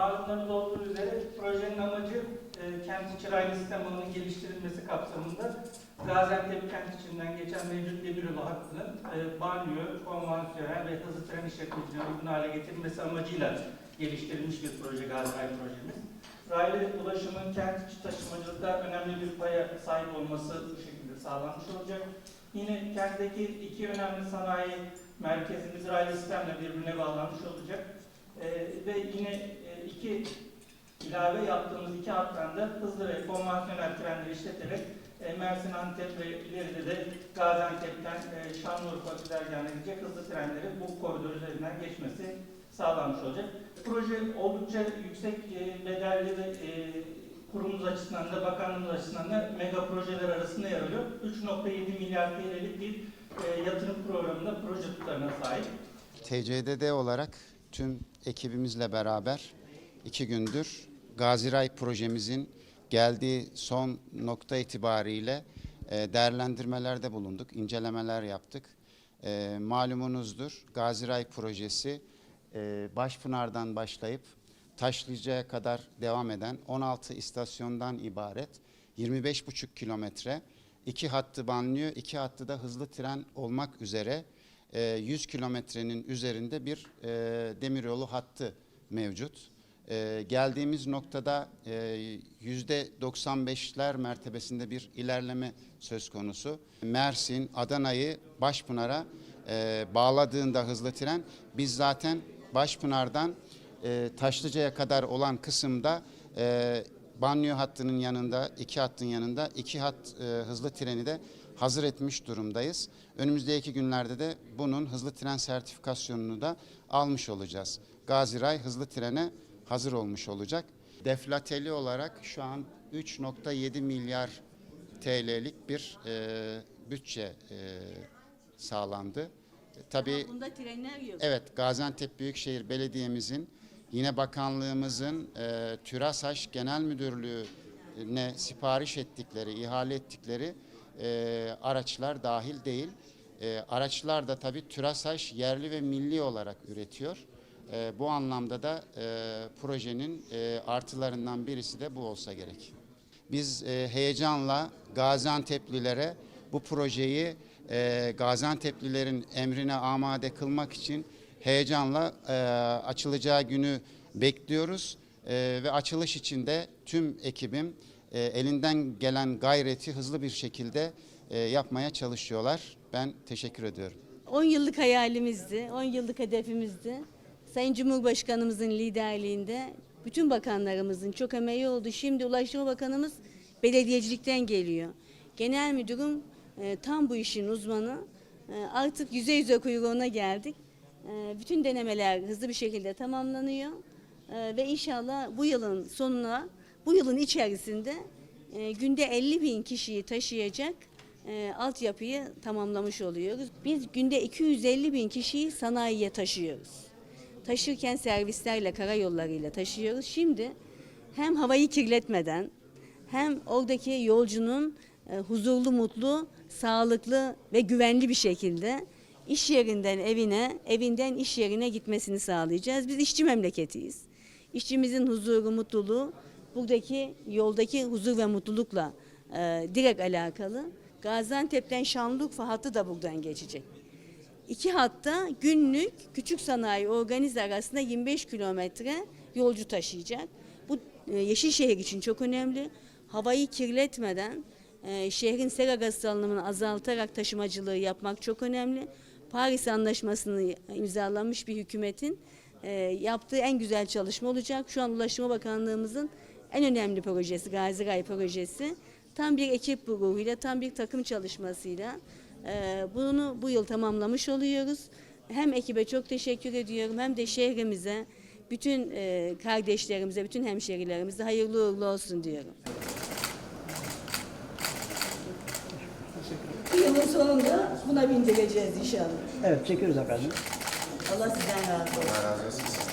malumunuz olduğu üzere projenin amacı e, kent içi raylı sistem alanının geliştirilmesi kapsamında Gaziantep kent içinden geçen mevcut demiryolu hattının e, banyo, konvansiyonel ve hızlı tren işletmeciliğine uygun hale getirilmesi amacıyla geliştirilmiş bir proje Gaziray projemiz. Raylı ulaşımın kent içi taşımacılıkta önemli bir paya sahip olması bu şekilde sağlanmış olacak. Yine kentteki iki önemli sanayi merkezimiz raylı sistemle birbirine bağlanmış olacak. Ee, ve yine e, iki ilave yaptığımız iki hattan da hızlı ve konvansiyonel trenleri işleterek e, Mersin, Antep ve ileride de Gaziantep'ten e, Şanlıurfa güzergahına gidecek hızlı trenlerin bu koridor üzerinden geçmesi sağlanmış olacak. Proje oldukça yüksek e, bedelli ve e, kurumumuz açısından da bakanlığımız açısından da mega projeler arasında yer alıyor. 3.7 milyar TL'lik bir yatırım programında proje tutarına sahip. TCDD olarak tüm ekibimizle beraber iki gündür Gaziray projemizin geldiği son nokta itibariyle e, değerlendirmelerde bulunduk, incelemeler yaptık. E, malumunuzdur Gaziray projesi e, Başpınar'dan başlayıp Taşlıca'ya kadar devam eden 16 istasyondan ibaret 25,5 kilometre iki hattı banlıyor, iki hattı da hızlı tren olmak üzere 100 kilometrenin üzerinde bir e, demiryolu hattı mevcut. E, geldiğimiz noktada e, yüzde 95'ler mertebesinde bir ilerleme söz konusu. Mersin, Adana'yı Başpınar'a e, bağladığında hızlı tren biz zaten Başpınar'dan e, Taşlıca'ya kadar olan kısımda e, banyo hattının yanında, iki hattın yanında iki hat e, hızlı treni de hazır etmiş durumdayız. Önümüzdeki günlerde de bunun hızlı tren sertifikasyonunu da almış olacağız. Gaziray hızlı trene hazır olmuş olacak. Deflateli olarak şu an 3.7 milyar TL'lik bir e, bütçe e, sağlandı. Tabii Bunda trenler yok. Evet, Gaziantep Büyükşehir Belediye'mizin yine bakanlığımızın e, TÜRASAŞ Genel Müdürlüğü'ne sipariş ettikleri, ihale ettikleri e, araçlar dahil değil. E, araçlar da tabii TÜRASAŞ yerli ve milli olarak üretiyor. E, bu anlamda da e, projenin e, artılarından birisi de bu olsa gerek. Biz e, heyecanla Gaziantep'lilere bu projeyi e, Gaziantep'lilerin emrine amade kılmak için heyecanla e, açılacağı günü bekliyoruz. E, ve açılış için de tüm ekibim e, elinden gelen gayreti hızlı bir şekilde e, yapmaya çalışıyorlar. Ben teşekkür ediyorum. 10 yıllık hayalimizdi, 10 yıllık hedefimizdi. Sayın Cumhurbaşkanımızın liderliğinde bütün bakanlarımızın çok emeği oldu. Şimdi Ulaştırma Bakanımız belediyecilikten geliyor. Genel müdürüm e, tam bu işin uzmanı. E, artık yüze yüze kuyruğuna geldik. E, bütün denemeler hızlı bir şekilde tamamlanıyor. E, ve inşallah bu yılın sonuna, bu yılın içerisinde e, günde 50 bin kişiyi taşıyacak e, altyapıyı tamamlamış oluyoruz. Biz günde 250 bin kişiyi sanayiye taşıyoruz. Taşırken servislerle, karayollarıyla taşıyoruz. Şimdi hem havayı kirletmeden hem oradaki yolcunun e, huzurlu, mutlu, sağlıklı ve güvenli bir şekilde iş yerinden evine, evinden iş yerine gitmesini sağlayacağız. Biz işçi memleketiyiz. İşçimizin huzuru, mutluluğu buradaki yoldaki huzur ve mutlulukla e, direkt alakalı. Gaziantep'ten Şanlıurfa hattı da buradan geçecek. İki hatta günlük küçük sanayi organize arasında 25 kilometre yolcu taşıyacak. Bu e, Yeşilşehir için çok önemli. Havayı kirletmeden e, şehrin sera gazı salınımını azaltarak taşımacılığı yapmak çok önemli. Paris Anlaşması'nı imzalamış bir hükümetin e, yaptığı en güzel çalışma olacak. Şu an Ulaştırma Bakanlığımızın en önemli projesi, Gaziray projesi. Tam bir ekip ruhuyla, tam bir takım çalışmasıyla e, bunu bu yıl tamamlamış oluyoruz. Hem ekibe çok teşekkür ediyorum hem de şehrimize, bütün e, kardeşlerimize, bütün hemşerilerimize hayırlı uğurlu olsun diyorum. Yılın sonunda buna bindireceğiz inşallah. Evet çekiyoruz efendim. Allah sizden razı olsun. Allah razı olsun.